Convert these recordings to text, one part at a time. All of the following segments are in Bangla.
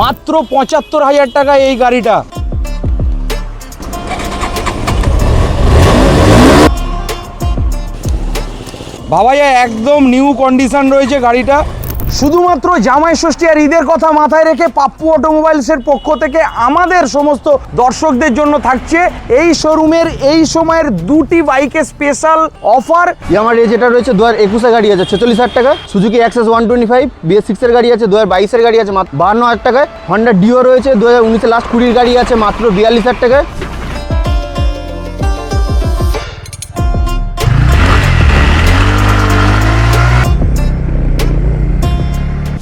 মাত্র পঁচাত্তর হাজার টাকা এই গাড়িটা। বাবাইয়া একদম নিউ কন্ডিশন রয়েছে গাড়িটা। শুধুমাত্র জামাই ষষ্ঠী আর ঈদের কথা মাথায় রেখে পাপ্পু অটোমোবাইলসের পক্ষ থেকে আমাদের সমস্ত দর্শকদের জন্য থাকছে এই শোরুমের এই সময়ের দুটি বাইকের স্পেশাল অফার আমার যেটা রয়েছে, দু হাজার একুশে গাড়ি আছে, ছেচল্লিশ হাজার টাকা। Suzuki Access one twenty five BS সিক্সের গাড়ি আছে, দু হাজার বাইশের গাড়ি আছে বাহান্ন হাজার টাকায়। হন্ডা ডিও রয়েছে, দু হাজার উনিশে লাস্ট কুড়ির গাড়ি আছে, মাত্র বিয়াল্লিশ হাজার টাকায়।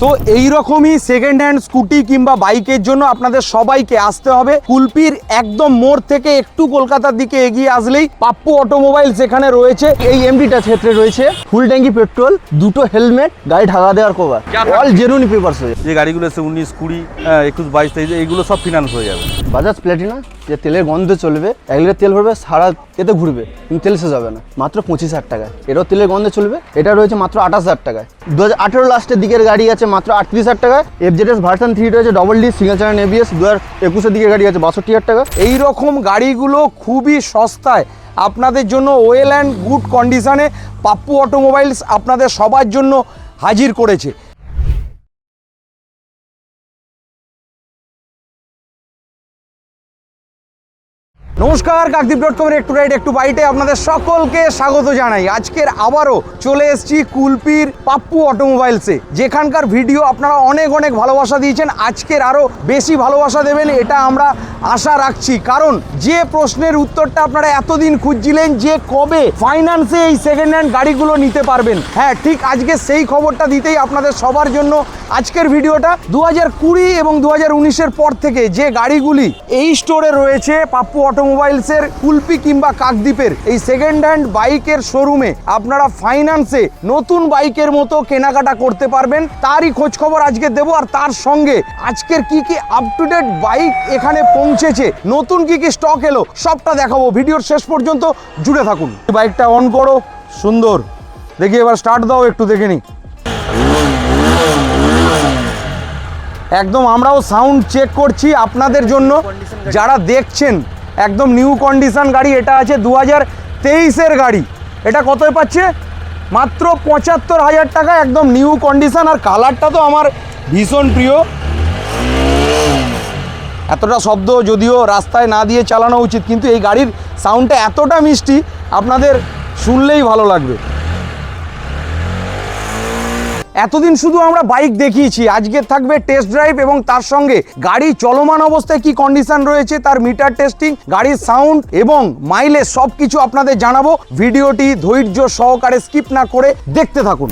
তো এই রকমই সেকেন্ড হ্যান্ড স্কুটি কিংবা বাইকের জন্য আপনাদের সবাইকে আসতে হবে। কুলপির একদম মোড় থেকে একটু কলকাতার দিকে এগিয়ে আসলেই পাপ্পু অটোমোবাইল সেখানে রয়েছে এই এমডিটা ক্ষেত্রে রয়েছে। ফুল ট্যাঙ্কি পেট্রোল দুটো হেলমেট গাড়ি ঢাকা দেওয়ার কভার অল জেনুইন পেপারস হয়ে যে গাড়িগুলো এসে উনিশ কুড়ি একুশ বাইশ তেইশ এইগুলো সব ফিনান্স হয়ে যাবে। বাজাজ প্ল্যাটিনা যে তেলের গন্ধে চলবে এক লিটার তেল ভরবে সারা এতে ঘুরবে, কিন্তু তেল শেষ হবে না। মাত্র পঁচিশ হাজার টাকায়। এটাও তেলের গন্ধে চলবে, এটা রয়েছে মাত্র আঠাশ হাজার টাকায়। দু হাজার আঠেরো লাস্টের দিকের গাড়ি আছে মাত্র আটত্রিশ হাজার টাকায়। এফজেডএস ভার্সন থ্রি রয়েছে double D single channel ABS দু হাজার একুশের দিকের গাড়ি আছে, বাষট্টি হাজার টাকা। এই রকম গাড়িগুলো খুবই সস্তায় আপনাদের জন্য ওয়েল অ্যান্ড গুড কন্ডিশনে পাপ্পু অটোমোবাইলস আপনাদের সবার জন্য হাজির করেছে। নমস্কার কাকদ্বীপ ডট কমের একটু রাইড একটু বাইটে আপনাদের সকলকে স্বাগত জানাই। আজকের আবারও চলে এসেছি কুলপির পাপ্পু অটোমোবাইলসে, যেখানকার ভিডিও আপনারা অনেক অনেক ভালোবাসা দিয়েছেন। আজকের আরও বেশি ভালোবাসা দেবেন, এটা আমরা আশা রাখছি। কারণ যে প্রশ্নের উত্তরটা আপনারা এতদিন খুঁজছিলেন যে কবে ফাইন্যান্সে এই সেকেন্ড হ্যান্ড গাড়িগুলো নিতে পারবেন। হ্যাঁ ঠিক আজকে সেই খবরটা দিতেই আপনাদের সবার জন্য আজকের ভিডিওটা। দু হাজার কুড়ি এবং দু হাজার উনিশের পর থেকে যে গাড়িগুলি এই স্টোরে রয়েছে পাপ্পু অটোমোবাইলসের কুলপি কিংবা কাকদ্বীপের এই সেকেন্ড হ্যান্ড বাইকের শোরুমে আপনারা ফাইন্যান্সে নতুন বাইকের মতো কেনাকাটা করতে পারবেন। তারই খোঁজ খবর আজকে দেবো আর তার সঙ্গে আজকের কি কি আপ টু ডেট বাইক এখানে পৌঁছেছে, নতুন কি কি স্টক এলো, সবটা দেখাবো। ভিডিওর শেষ পর্যন্ত জুড়ে থাকুন। বাইকটা অন করো, সুন্দর। দেখি এবার স্টার্ট দাও, একটু দেখে নিই। একদম আমরাও সাউন্ড চেক করছি আপনাদের জন্য। যারা দেখছেন একদম নিউ কন্ডিশন গাড়ি, এটা আছে দু হাজার তেইশের গাড়ি। এটা কতয় পাচ্ছে? মাত্র পঁচাত্তর হাজার টাকা, একদম নিউ কন্ডিশন আর কালারটা তো আমার ভীষণ প্রিয়। এতটা শব্দ যদিও রাস্তায় না দিয়ে চালানো উচিত, কিন্তু এই গাড়ির সাউন্ডটা এতটা মিষ্টি, আপনাদের শুনলেই ভালো লাগবে। এতদিন শুধু আমরা বাইক দেখিয়েছি, আজকে থাকবে টেস্ট ড্রাইভ এবং তার সঙ্গে গাড়ি চলমান অবস্থায় কি কন্ডিশন রয়েছে, তার মিটার টেস্টিং গাড়ির সাউন্ড এবং মাইলেজ সব কিছু আপনাদের জানাব। ভিডিওটি ধৈর্য সহকারে স্কিপ না করে দেখতে থাকুন।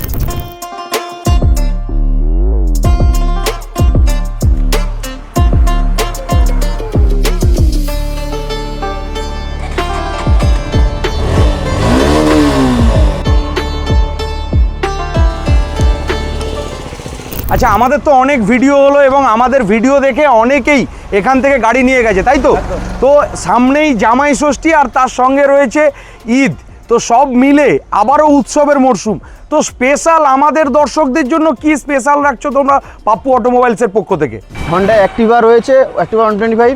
আচ্ছা আমাদের তো অনেক ভিডিও হলো এবং আমাদের ভিডিও দেখে অনেকেই এখান থেকে গাড়ি নিয়ে গেছে তাই তো? তো সামনেই জামাই ষষ্ঠী আর তার সঙ্গে রয়েছে ঈদ। তো সব মিলে আবারও উৎসবের মরশুম। তো স্পেশাল আমাদের দর্শকদের জন্য কি স্পেশাল রাখছো তোমরা পাপ্পু অটোমোবাইলসের পক্ষ থেকে? হন্ডা অ্যাক্টিভা রয়েছে Activa one twenty five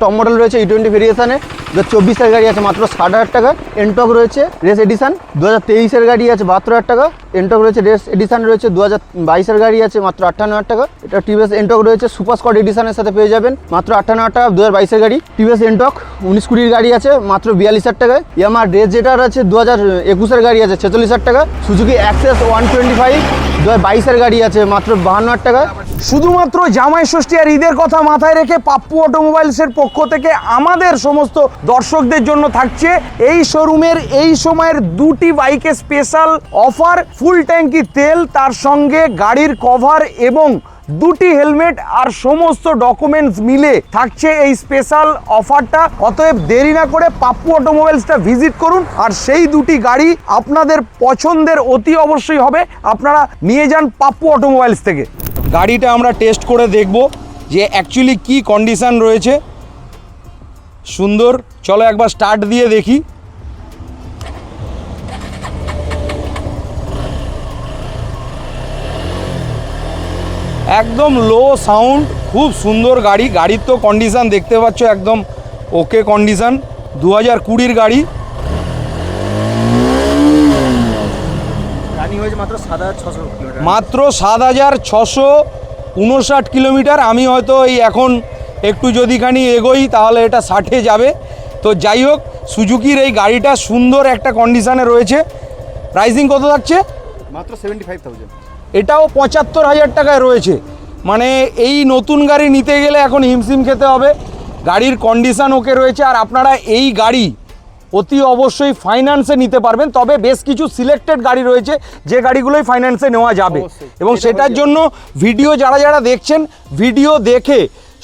top model রয়েছে ই টোয়েন্টি ভেরিয়েশনে দু চব্বিশের গাড়ি আছে, মাত্র ষাট হাজার টাকা। এনটক রয়েছে রেস এডিশন দু হাজার তেইশের গাড়ি আছে, বাহাত্তর হাজার টাকা। এনটক রয়েছে রেস এডিশন রয়েছে দু হাজার বাইশের গাড়ি আছে, মাত্র আটান্ন হাজার টাকা। এটা টিভিএস এনটক রয়েছে সুপার স্কট এডিশনের সাথে পেয়ে যাবেন, মাত্র আটান্ন হাজার টাকা দু হাজার বাইশের গাড়ি। টিভিএস এনটক উনিশ কুড়ির গাড়ি আছে, মাত্র বিয়াল্লিশ হাজার টাকায়। ইয়ামার রেস যেটার আছে দু হাজার একুশের গাড়ি আছে, ছেচল্লিশ হাজার টাকা। Suzuki Access one twenty five দু বাইশের গাড়ি আছে, মাত্র বাহান্ন হাজার টাকা। শুধুমাত্র জামাই ষষ্ঠী আর ঈদের কথা মাথায় রেখে পাপ্পু অটোমোবাইলসের পক্ষ থেকে আমাদের সমস্ত দর্শকদের জন্য থাকছে এই শোরুমের এই সময়ের দুটি বাইকে স্পেশাল অফার ফুল ট্যাঙ্কি তেল, তার সঙ্গে গাড়ির কভার এবং দুটি হেলমেট আর সমস্ত ডকুমেন্টস মিলে থাকছে এই স্পেশাল অফারটা অতএব দেরি না করে পাপ্পু অটোমোবাইলসটা ভিজিট করুন, আর সেই দুটি গাড়ি আপনাদের পছন্দের অতি অবশ্যই হবে। আপনারা নিয়ে যান পাপ্পু অটোমোবাইলস থেকে। গাড়িটা আমরা টেস্ট করে দেখব যে অ্যাকচুয়ালি কি কন্ডিশন রয়েছে। সুন্দর, চলো একবার স্টার্ট দিয়ে দেখি। একদম লো সাউন্ড খুব সুন্দর গাড়ি। গাড়ির তো কন্ডিশান দেখতে পাচ্ছ একদম ওকে কন্ডিশান দু হাজার কুড়ির গাড়ি। মাত্র সাত হাজার ছশো উনষাট কিলোমিটার। আমি হয়তো এই এখন একটু যদিখানি এগোই তাহলে এটা ষাটে যাবে। তো যাই হোক সুজুকির এই গাড়িটা সুন্দর একটা কন্ডিশানে রয়েছে। প্রাইসিং কত থাকছে? মাত্র সেভেন্টি ফাইভ থাউজেন্ড এটাও পঁচাত্তর হাজার টাকায় রয়েছে। মানে এই নতুন গাড়ি নিতে গেলে এখন হিমশিম খেতে হবে। গাড়ির কন্ডিশন ওকে রয়েছে আর আপনারা এই গাড়ি অতি অবশ্যই ফাইন্যান্সে নিতে পারবেন। তবে বেশ কিছু সিলেক্টেড গাড়ি রয়েছে যে গাড়িগুলোই ফাইন্যান্সে নেওয়া যাবে। এবং সেটার জন্য ভিডিও যারা যারা দেখছেন ভিডিও দেখে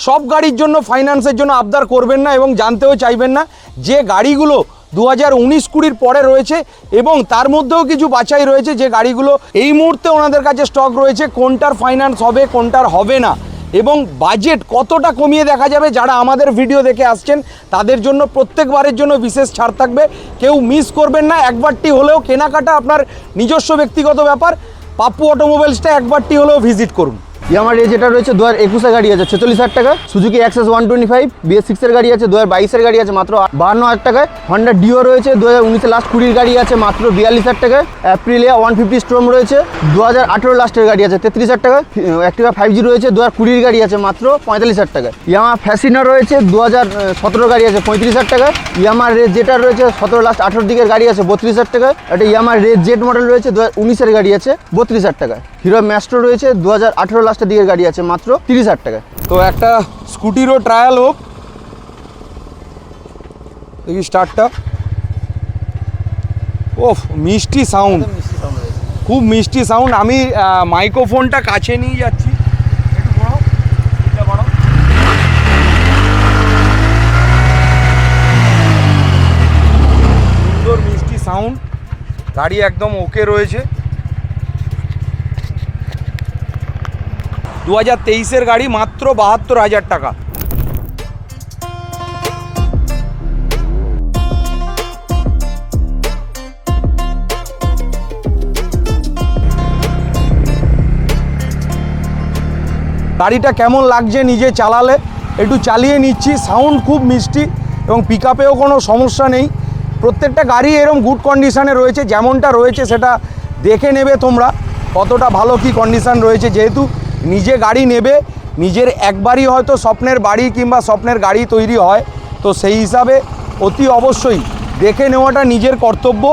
সব গাড়ির জন্য ফাইন্যান্সের জন্য আবদার করবেন না এবং জানতেও চাইবেন না যে গাড়িগুলো দু হাজার উনিশ কুড়ির পরে রয়েছে এবং তার মধ্যেও কিছু বাছাই রয়েছে যে গাড়িগুলো এই মুহূর্তে ওনাদের কাছে স্টক রয়েছে, কোনটার ফাইন্যান্স হবে, কোনটার হবে না। এবং বাজেট কতটা কমিয়ে দেখা যাবে যারা আমাদের ভিডিও দেখে আসছেন, তাদের জন্য প্রত্যেকবারের জন্য বিশেষ ছাড় থাকবে। কেউ মিস করবেন না, একবারটি হলেও কেনাকাটা আপনার নিজস্ব ব্যক্তিগত ব্যাপার। পাপ্পু অটোমোবাইলসটা একবারটি হলেও ভিজিট করুন। আমার রেঞ্জ যেটা রয়েছে, দু হাজার একুশের গাড়ি আছে, ছেচল্লিশ হাজার টাকা। Suzuki Access one twenty five BS সিক্সের গাড়ি আছে, দু হাজার বাইশের গাড়ি আছে, মাত্র বাহান্ন হাজার টাকায়। হন্ডা ডিও রয়েছে, দু হাজার উনিশের লাস্ট কুড়ির গাড়ি আছে, মাত্র বিয়াল্লিশ হাজার টাকায়। অ্যাপ্রিলে ওয়ান ফিফটি স্ট্রম রয়েছে, দু হাজার আঠেরো লাস্টের গাড়ি আছে, তেত্রিশ হাজার টাকা অ্যাক্টিভা ফাইভ জি রয়েছে, দু হাজার কুড়ির গাড়ি আছে, মাত্র পঁয়তাল্লিশ হাজার টাকায়। ইয়ামা ফ্যাসিনা রয়েছে, দু হাজার সতেরো গাড়ি আছে, পঁয়ত্রিশ হাজার টাকা ইয়ামার রেজ যেটা রয়েছে, সতেরো লাস্ট আঠেরো দিকের গাড়ি আছে, বত্রিশ হাজার টাকা একটা ইয়ামার রেজ জেড মডেল রয়েছে, দু হাজার উনিশের গাড়ি আছে, বত্রিশ হাজার টাকা হিরো ম্যাস্ট্রো রয়েছে, দু হাজার আঠেরো লাস্টের দিকের গাড়ি আছে মাত্র তিরিশ হাজার টাকা তো একটা স্কুটিরও ট্রায়াল হোক। দেখি স্টার্টটা ওফ মিষ্টি সাউন্ড খুব মিষ্টি সাউন্ড আমি মাইক্রোফোনটা কাছে নিয়ে যাচ্ছি। সুন্দর মিষ্টি সাউন্ড গাড়ি একদম ওকে রয়েছে। দু হাজার তেইশের গাড়ি মাত্র বাহাত্তর হাজার টাকা। গাড়িটা কেমন লাগছে নিজে চালালে? একটু চালিয়ে নিচ্ছি সাউন্ড খুব মিষ্টি এবং পিক কোনো সমস্যা নেই। প্রত্যেকটা গাড়ি এরম গুড কন্ডিশানে রয়েছে, যেমনটা রয়েছে সেটা দেখে নেবে তোমরা কতটা ভালো কি কন্ডিশান রয়েছে। যেহেতু নিজে গাড়ি নেবে, নিজের একবারই হয়তো স্বপ্নের বাড়ি কিংবা স্বপ্নের গাড়ি তৈরি হয়, তো সেই হিসাবে অতি অবশ্যই দেখে নেওয়াটা নিজের কর্তব্য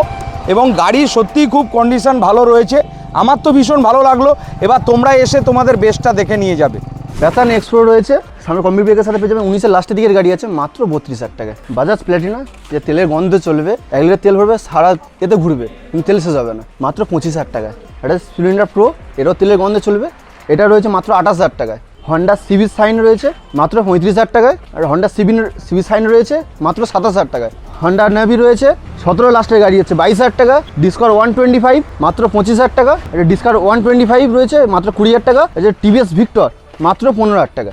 এবং গাড়ি সত্যিই খুব কন্ডিশন ভালো রয়েছে। আমার তো ভীষণ ভালো লাগল, এবার তোমরা এসে তোমাদের বেস্টটা দেখে নিয়ে যাবে। ব্যাথান এক্সপ্রো রয়েছে, সামনে কম্বি ব্রেকের সাথে পেয়ে যাবেন উনিশের লাস্টের দিকের গাড়ি আছে, মাত্র বত্রিশ হাজার টাকায়। বাজাজ প্ল্যাটিনা যে তেলের গন্ধে চলবে এক লিটার তেল ভরবে, সারা এতে ঘুরবে, কিন্তু তেল শেষ হবে না, মাত্র পঁচিশ হাজার টাকায়। এটা স্প্লেন্ডার প্রো এটাও তেলের গন্ধে চলবে এটা রয়েছে মাত্র আঠাশ হাজার টাকায়। হন্ডা সিবি সাইন রয়েছে মাত্র পঁয়ত্রিশ হাজার টাকায় আর হন্ডা সিবি সিবি সাইন রয়েছে মাত্র সাতাশ হাজার টাকায়। হন্ডা নাভি রয়েছে সতেরো লাস্টের গাড়ি হচ্ছে বাইশ হাজার টাকা ডিসকার ওয়ান টোয়েন্টি ফাইভ মাত্র পঁচিশ হাজার টাকা এটা ডিসকার ওয়ান টোয়েন্টি ফাইভ রয়েছে মাত্র কুড়ি হাজার টাকা এটা টিভিএস ভিক্টর মাত্র পনেরো হাজার টাকা।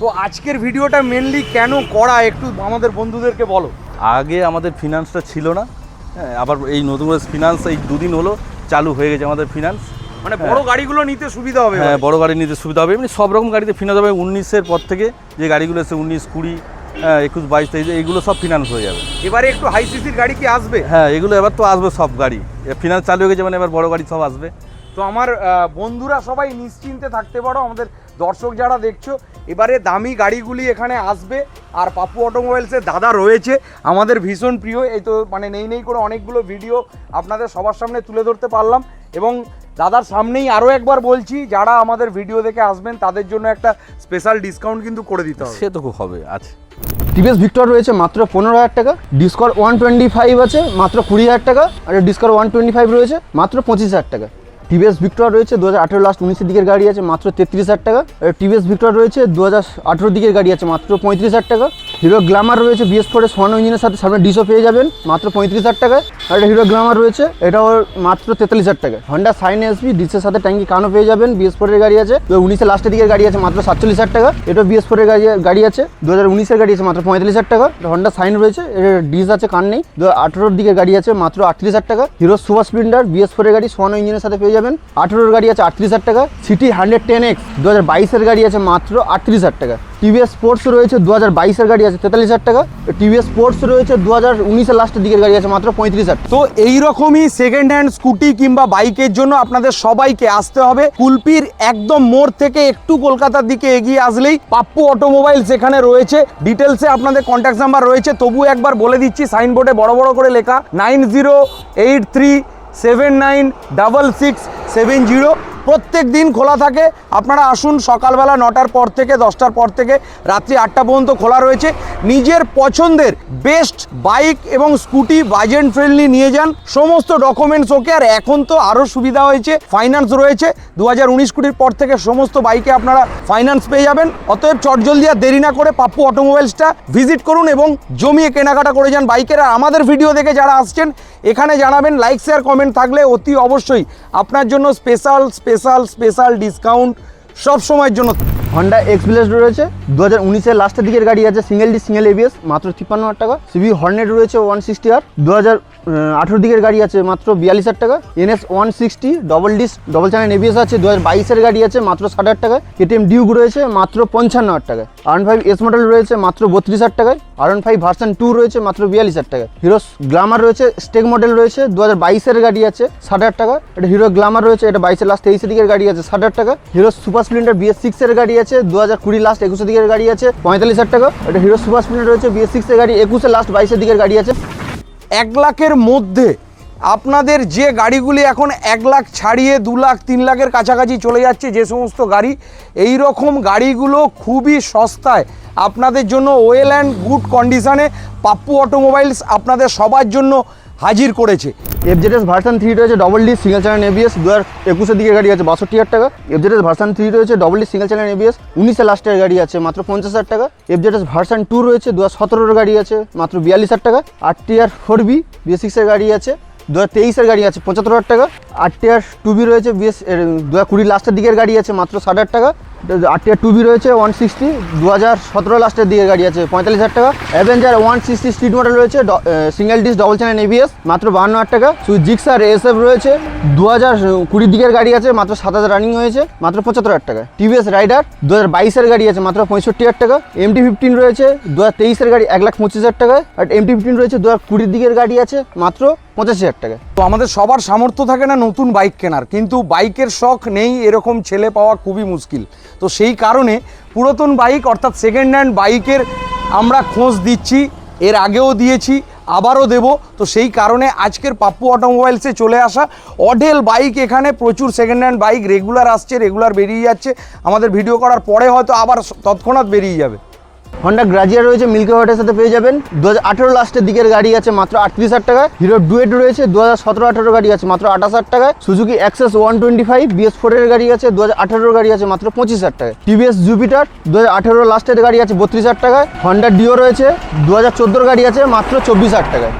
তো আজকের ভিডিওটা মেনলি কেন করা একটু আমাদের বন্ধুদেরকে বলো। আগে আমাদের ফিনান্সটা ছিল না হ্যাঁ আবার এই নতুন করে ফিনান্স এই দুদিন হলো চালু হয়ে গেছে আমাদের ফিনান্স মানে বড় গাড়িগুলো নিতে সুবিধা হবে হ্যাঁ বড় গাড়ি নিতে সুবিধা হবে। এমনি সব রকম গাড়িতে ফিনান্স হবে উনিশের পর থেকে যে গাড়িগুলো এসে উনিশ কুড়ি হ্যাঁ একুশ বাইশ তেইশ এইগুলো সব ফিনান্স হয়ে যাবে। এবারে একটু হাই সিসির গাড়ি কি আসবে? হ্যাঁ এগুলো এবার তো আসবে সব গাড়ি। ফিনান্স চালু হয়ে গেছে মানে এবার বড় গাড়ি সব আসবে। তো আমার বন্ধুরা সবাই নিশ্চিন্তে থাকতে পারো আমাদের দর্শক যারা দেখছ এবারে দামি গাড়িগুলি এখানে আসবে। আর পাপ্পু অটোমোবাইলসের দাদা রয়েছে আমাদের ভীষণ প্রিয়। এই তো মানে নেই নেই করে অনেকগুলো ভিডিও আপনাদের সবার সামনে তুলে ধরতে পারলাম। এবং দাদার সামনেই আরও একবার বলছি যারা আমাদের ভিডিও দেখে আসবেন তাদের জন্য একটা স্পেশাল ডিসকাউন্ট কিন্তু করে দিতে হবে। সে তো খুব হবে আছে। টিভিএস ভিক্টর রয়েছে মাত্র পনেরো হাজার টাকা ডিসকর ওয়ান টোয়েন্টি ফাইভ আছে মাত্র কুড়ি হাজার টাকা আর ডিসকর ওয়ান টোয়েন্টি ফাইভ রয়েছে মাত্র পঁচিশ হাজার টাকা। টিভিএস ভিক্টর রয়েছে দু হাজার আঠেরো লাস্ট উনিশের দিকের গাড়ি আছে মাত্র তেত্রিশ হাজার টাকা আর টিভিএস ভিক্টর রয়েছে দু হাজার আঠেরো দিকের গাড়ি আছে মাত্র পঁয়ত্রিশ হাজার টাকা। হিরো গ্ল্যামার রয়েছে বিএস ফোরের স্বর্ণ ইঞ্জিনের সাথে সামনে ডিসও পেয়ে যাবেন, মাত্র পঁয়ত্রিশ হাজার টাকায়। আর একটা হিরো গ্লামার রয়েছে, এটাও মাত্র তেতাল্লিশ হাজার টাকা হন্ডা সাইন এসবি ডিসের সাথে ট্যাঙ্কি কানও পেয়ে যাবেন বিএস ফোরের গাড়ি আছে। তো উনিশের লাস্টের দিকের গাড়ি আছে, মাত্র সাতচল্লিশ হাজার টাকা। এটা বিএস ফোরের গাড়ি গাড়ি আছে। দু হাজার উনিশের গাড়ি আছে, মাত্র পঁয়তাল্লিশ হাজার টাকা। হন্ডা সাইন রয়েছে এটা ডিস আছে, কান নেই। দু আঠেরোর দিকে গাড়ি আছে, মাত্র আটত্রিশ হাজার টাকা। হিরো সুপার স্প্লেন্ডার বিএস ফোরের গাড়ি সোয়ানো ইঞ্জিনের সাথে পেয়ে যাবেন, আঠেরোর গাড়ি আছে, আটত্রিশ হাজার টাকা। সিটি হান্ড্রেড টেন এক্স দু হাজার বাইশের গাড়ি আছে, মাত্র আটত্রিশ হাজার টাকা। টিভিএস স্পোর্টস রয়েছে দু হাজার বাইশের গাড়ি আছে, তেতাল্লিশ হাজার টাকা। টিভিএস স্পোর্টস রয়েছে দু হাজার উনিশের লাস্টের দিকের গাড়ি আছে, মাত্র পঁয়ত্রিশ হাজার। তো এইরকমই সেকেন্ড হ্যান্ড স্কুটি কিংবা বাইকের জন্য আপনাদের সবাইকে আসতে হবে। কুলপির একদম মোড় থেকে একটু কলকাতার দিকে এগিয়ে আসলেই পাপ্পু অটোমোবাইল সেখানে রয়েছে ডিটেলসে আপনাদের কন্ট্যাক্ট নাম্বার রয়েছে। তবু একবার বলে দিচ্ছি সাইনবোর্ডে বড় বড় করে লেখা nine zero eight three seven nine double six seven zero প্রত্যেক দিন খোলা থাকে। আপনারা আসুন সকালবেলা নটার পর থেকে, দশটার পর থেকে, রাত্রি আটটা পর্যন্ত খোলা রয়েছে। নিজের পছন্দের বেস্ট বাইক এবং স্কুটি বাজেট ফ্রেন্ডলি নিয়ে যান। সমস্ত ডকুমেন্টস ওকে। আর এখন তো আরও সুবিধা হয়েছে ফাইন্যান্স রয়েছে। দু হাজার উনিশ কুড়ির পর থেকে সমস্ত বাইকে আপনারা ফাইন্যান্স পেয়ে যাবেন। অতএব চটজলদি আর দেরি না করে পাপ্পু অটোমোবাইলসটা ভিজিট করুন এবং জমিয়ে কেনাকাটা করে যান বাইকের। আর আমাদের ভিডিও দেখে যারা আসছেন, এখানে জানাবেন লাইক শেয়ার কমেন্ট থাকলে অতি অবশ্যই আপনার জন্য special special special special discount সব সময়ের জন্য। হন্ডা এক্সপ্লেস রয়েছে দু হাজার উনিশের লাস্টের দিকের গাড়ি আছে সিঙ্গেল ডি সিঙ্গেল এবিএস মাত্র তিপ্পান্ন হাজার টাকা। সিভি হর্নেট রয়েছে ওয়ান সিক্সটি আর দু হাজার আঠেরো দিকের গাড়ি আছে, মাত্র বিয়াল্লিশ হাজার টাকা। NS one sixty double disc double channel ABS আছে দু হাজার বাইশের গাড়ি আছে, মাত্র ষাট হাজার টাকা কেটিএম ডিউক রয়েছে, মাত্র পঞ্চান্ন হাজার টাকা আর ফাইভ এস মডেল রয়েছে, মাত্র বত্রিশ হাজার টাকায়। আর ফাইভ ভার্সন টু রয়েছে, মাত্র বিয়াল্লিশ হাজার টাকা হিরো গ্লামার রয়েছে স্টেক মডেল রয়েছে দু হাজার বাইশের গাড়ি আছে, ষাট হাজার টাকা এটা হিরো গ্লামার রয়েছে, এটা বাইশের লাস্ট তেইশের দিকের গাড়ি আছে, ষাট হাজার টাকা হিরো সুপার স্প্লেন্ডার বিএস সিক্সের গাড়ি আছে দু হাজার কুড়ি লাস্ট একুশের দিকের গাড়ি আছে, পঁয়তাল্লিশ হাজার টাকা এটা হিরো সুপার স্প্লেন্ডার রয়েছে বিএস সিক্সের গাড়ি, একুশের লাস্ট বাইশের দিকের গাড়ি আছে। এক লাখের মধ্যে আপনাদের যে গাড়িগুলি এখন এক লাখ ছাড়িয়ে দু লাখ, তিন লাখের কাছাকাছি চলে যাচ্ছে যে সমস্ত গাড়ি এই রকম গাড়িগুলো খুবই সস্তায় আপনাদের জন্য ওয়েল অ্যান্ড গুড কন্ডিশানে পাপ্পু অটোমোবাইলস আপনাদের সবার জন্য হাজির করেছে। এফজেডএস ভার্সন থ্রি রয়েছে double D single channel ABS দু হাজার একুশের দিকে গাড়ি আছে, বাষট্টি হাজার টাকা। এফজেডএস ভার্সন থ্রি রয়েছে double D single channel ABS উনিশে লাস্টের গাড়ি আছে, মাত্র পঞ্চাশ হাজার টাকা। এফজেডএস ভার্সন টু রয়েছে দু হাজার সতেরোর গাড়ি আছে, মাত্র বিয়াল্লিশ হাজার টাকা। R T R four V BS সিক্সের গাড়ি আছে দু হাজার তেইশের গাড়ি আছে, পঁচাত্তর হাজার টাকা। R T R two V রয়েছে বিএস দু হাজার কুড়ি লাস্টের দিকের গাড়ি আছে, মাত্র ষাট হাজার টাকা। R T R two V রয়েছে ওয়ান সিক্সটি দু হাজার সতেরো লাস্টের দিকে গাড়ি আছে, পঁয়তাল্লিশ হাজার টাকা। Avenger one sixty street model রয়েছে single disc double channel ABS মাত্র বাহান্ন হাজার টাকা। শুধু জিক্সার এসএফ রয়েছে দু হাজার কুড়ির দিকের গাড়ি আছে, মাত্র সাত হাজার রানিং হয়েছে, মাত্র পঁচাত্তর হাজার টাকা। টিভিএস রাইডার দু হাজার বাইশের গাড়ি আছে, মাত্র পঁয়ষট্টি হাজার টাকা। এমটি ফিফটিন রয়েছে দু হাজার তেইশের গাড়ি এক লাখ পঁচিশ হাজার টাকা আর এমটি ফিফটিন রয়েছে দু হাজার কুড়ির দিকের গাড়ি আছে, মাত্র পঁচাশি হাজার টাকা। তো আমাদের সবার সামর্থ্য থাকে না নতুন বাইক কেনার, কিন্তু বাইকের শখ নেই এরকম ছেলে পাওয়া খুবই মুশকিল। তো সেই কারণে পুরাতন বাইক অর্থাৎ সেকেন্ড হ্যান্ড বাইকের আমরা খোঁজ দিচ্ছি, এর আগেও দিয়েছি, আবারও দেব। তো সেই কারণে আজকের পাপ্পু অটোমোবাইলসে চলে আসা অডেল বাইক এখানে প্রচুর সেকেন্ড হ্যান্ড বাইক রেগুলার আসছে রেগুলার বেরিয়ে যাচ্ছে। আমাদের ভিডিও করার পরে হয়তো আবার তৎক্ষণাৎ বেরিয়ে যাবে। হন্ডা গ্রাজিয়া রয়েছে মিল্কি হোয়াটের সাথে পেয়ে যাবেন। দু হাজার আঠেরো লাস্টের দিকের গাড়ি আছে মাত্র আটত্রিশ হাজার টাকা হিরো ডুয়েট রয়েছে, দু হাজার সতেরো আঠেরো গাড়ি আছে মাত্র আঠাশ হাজার টাকায়। Suzuki Access one twenty five BS ফোরের গাড়ি আছে, দু হাজার গাড়ি আছে মাত্র পঁচিশ হাজার টাকায়। টিভিএস জুপিটার দু হাজার আঠেরো লাস্টের গাড়ি আছে বত্রিশ হাজার টাকায়। হন্ডা ডিও রয়েছে, দু হাজার গাড়ি আছে মাত্র চব্বিশ হাজার টাকায়।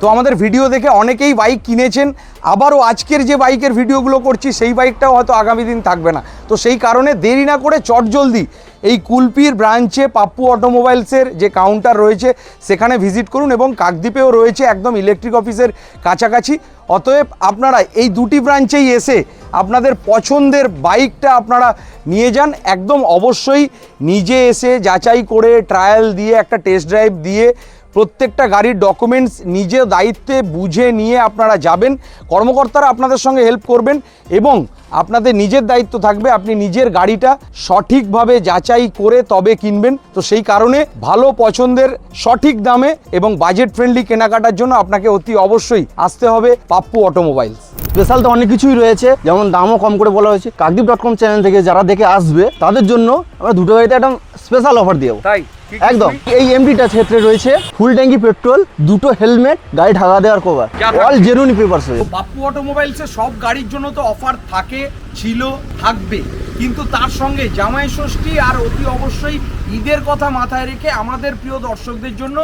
তো আমাদের ভিডিও দেখে অনেকেই বাইক কিনেছেন, আবারও আজকের যে বাইকের ভিডিওগুলো করছি, সেই বাইকটাও হয়তো আগামী দিন থাকবে না। তো সেই কারণে দেরি না করে চটজলদি এই কুলপির ব্রাঞ্চে পাপ্পু অটোমোবাইলসের যে কাউন্টার রয়েছে, সেখানে ভিজিট করুন এবং কাকদ্বীপেও রয়েছে একদম ইলেকট্রিক অফিসের কাছাকাছি। অতএব আপনারা এই দুটি ব্রাঞ্চেই এসে আপনাদের পছন্দের বাইকটা আপনারা নিয়ে যান। একদম অবশ্যই নিজে এসে যাচাই করে ট্রায়াল দিয়ে, একটা টেস্ট ড্রাইভ দিয়ে প্রত্যেকটা গাড়ির ডকুমেন্টস নিজে দায়িত্বে বুঝে নিয়ে আপনারা যাবেন। কর্মকর্তারা আপনাদের সঙ্গে হেল্প করবেন এবং আপনাদের নিজের দায়িত্ব থাকবে আপনি নিজের গাড়িটা সঠিকভাবে যাচাই করে তবে কিনবেন। তো সেই কারণে ভালো পছন্দের সঠিক দামে এবং বাজেট ফ্রেন্ডলি কেনাকাটার জন্য আপনাকে অতি অবশ্যই আসতে হবে পাপ্পু অটোমোবাইলস স্পেশাল তো অনেক কিছুই রয়েছে যেমন দামও কম করে বলা হয়েছে। কাকদ্বীপ ডট কম চ্যানেল থেকে যারা দেখে আসবে তাদের জন্য আমরা দুটো গাড়িতে একটা স্পেশাল অফার দিয়ে দেবো। তাই? একদম। এই এমডিটা ক্ষেত্রে রয়েছে ফুল ট্যাঙ্কি পেট্রোল দুটো হেলমেট গাড়ি ঢাকা দেওয়ার কভার অল জেনুইন পেপারস তো বাপ্পু অটোমোবাইলসে সব গাড়ির জন্য তো অফার থাকে ছিল থাকবে। কিন্তু তার সঙ্গে জামাই ষষ্ঠী আর অতি অবশ্যই ঈদের কথা মাথায় রেখে আমাদের প্রিয় দর্শকদের জন্য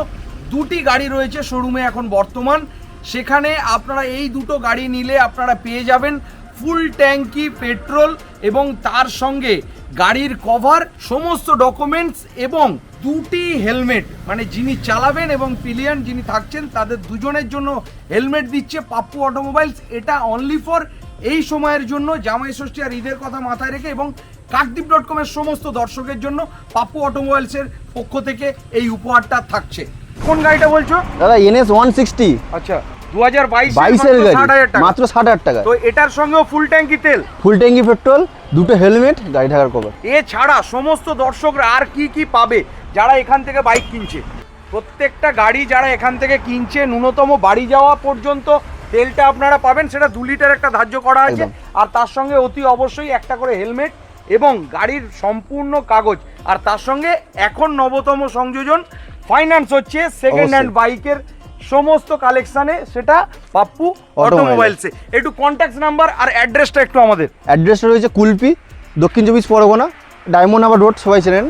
দুটি গাড়ি রয়েছে শোরুমে এখন বর্তমান। সেখানে আপনারা এই দুটো গাড়ি নিলে আপনারা পেয়ে যাবেন ফুল ট্যাঙ্কি পেট্রোল এবং তার সঙ্গে গাড়ির কভার সমস্ত ডকুমেন্টস এবং দুটি হেলমেট মানে যিনি চালাবেন এবং পিলিয়ন যিনি থাকছেন তাদের দুজনের জন্য হেলমেট দিচ্ছে পাপ্পু অটোমোবাইলস এটা অনলি ফর এই সময়ের জন্য জামাই ষষ্ঠী আর ঈদের কথা মাথায় রেখে এবং কাকদ্বীপ ডট কমের সমস্ত দর্শকের জন্য পাপ্পু অটোমোবাইলসের পক্ষ থেকে এই উপহারটা থাকছে। কোন গাড়িটা বলছো? দাদা এনএস ওয়ান সিক্সটি আচ্ছা। বাইশের গাড়ি টাকা। মাত্র ষাট হাজার টাকা তো এটার সঙ্গেও ফুল ট্যাঙ্কি তেল। ফুল ট্যাঙ্কি পেট্রোল দুটো হেলমেট গাড়ি ঢাকার কভার এছাড়া সমস্ত দর্শকরা আর কি কি পাবে যারা এখান থেকে বাইক কিনছে? প্রত্যেকটা গাড়ি যারা এখান থেকে কিনছে ন্যূনতম বাড়ি যাওয়া পর্যন্ত তেলটা আপনারা পাবেন সেটা দু লিটার একটা ধার্য করা আছে। আর তার সঙ্গে অতি অবশ্যই একটা করে হেলমেট এবং গাড়ির সম্পূর্ণ কাগজ। আর তার সঙ্গে এখন নবতম সংযোজন ফাইন্যান্স হচ্ছে সেকেন্ড হ্যান্ড বাইকের সমস্ত কালেকশনে সেটা পাপ্পু অটোমোবাইলসে একটু কন্ট্যাক্ট নাম্বার আর অ্যাড্রেসটা একটু আমাদের। অ্যাড্রেসটা রয়েছে কুলপি দক্ষিণ চব্বিশ পরগনা ডায়মন্ড আবার রোড সবাই চেনেন।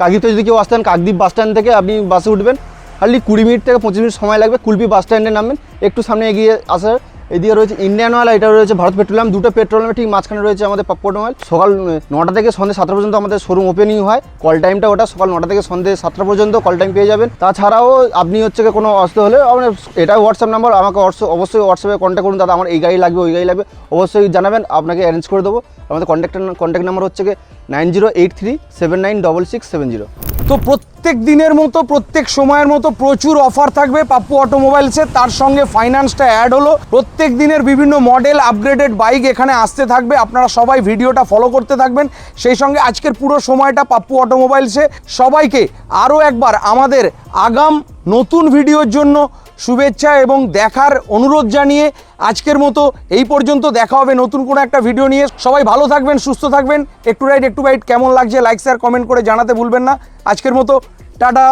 কাকদ্বীপে যদি কেউ আসতেন কাকদ্বীপ বাস স্ট্যান্ড থেকে আপনি বাসে উঠবেন। হার্ডলি কুড়ি মিনিট থেকে পঁচিশ মিনিট সময় লাগবে কুলপি বাস স্ট্যান্ডে নামবেন। একটু সামনে এগিয়ে আসার এদিকে রয়েছে ইন্ডিয়ান অয়েল এটা রয়েছে ভারত পেট্রোলিয়াম দুটো পেট্রোলিয়ামের ঠিক মাঝখানে রয়েছে আমাদের পাপ্পট অয়েল সকাল নটা থেকে সন্ধ্যে সাতটা পর্যন্ত আমাদের শোরুম ওপেনিং হয়। কল টাইমটা ওটা, সকাল নটা থেকে সন্ধ্যে সাতটা পর্যন্ত কল টাইম পেয়ে যাবেন। তাছাড়াও আপনি হচ্ছে কোনো অসুবিধা হলে আপনার এটা হোয়াটসঅ্যাপ নাম্বার আমাকে অবশ্য- অবশ্যই হোয়াটসঅ্যাপে কন্ট্যাক্ট করুন দাদা আমার এই গাড়ি লাগবে, ওই গাড়ি লাগবে। অবশ্যই জানাবেন, আপনাকে অ্যারেঞ্জ করে দেবো। আমাদের কন্ট্যাক্ট কন্ট্যাক্ট নাম্বার হচ্ছে nine zero eight three seven nine double six seven zero তো প্রত্যেক দিনের মতো, প্রত্যেক সময়ের মতো প্রচুর অফার থাকবে। পাপ্পু অটোমোবাইলসে তার সঙ্গে ফাইন্যান্সটা অ্যাড হলো। প্রত্যেক দিনের বিভিন্ন মডেল আপগ্রেডেড বাইক এখানে আসতে থাকবে। আপনারা সবাই ভিডিওটা ফলো করতে থাকবেন। সেই সঙ্গে আজকের পুরো সময়টা পাপ্পু অটোমোবাইলসে সবাইকে আরও একবার আমাদের আগাম নতুন ভিডিওর জন্য শুভেচ্ছা এবং দেখার অনুরোধ জানিয়ে আজকের মতো এই পর্যন্ত দেখা হবে নতুন কোনো একটা ভিডিও নিয়ে। সবাই ভালো থাকবেন, সুস্থ থাকবেন। একটু রাইট একটু বাইট কেমন লাগছে লাইক শেয়ার কমেন্ট করে জানাতে ভুলবেন না। আজকের মতো টাটা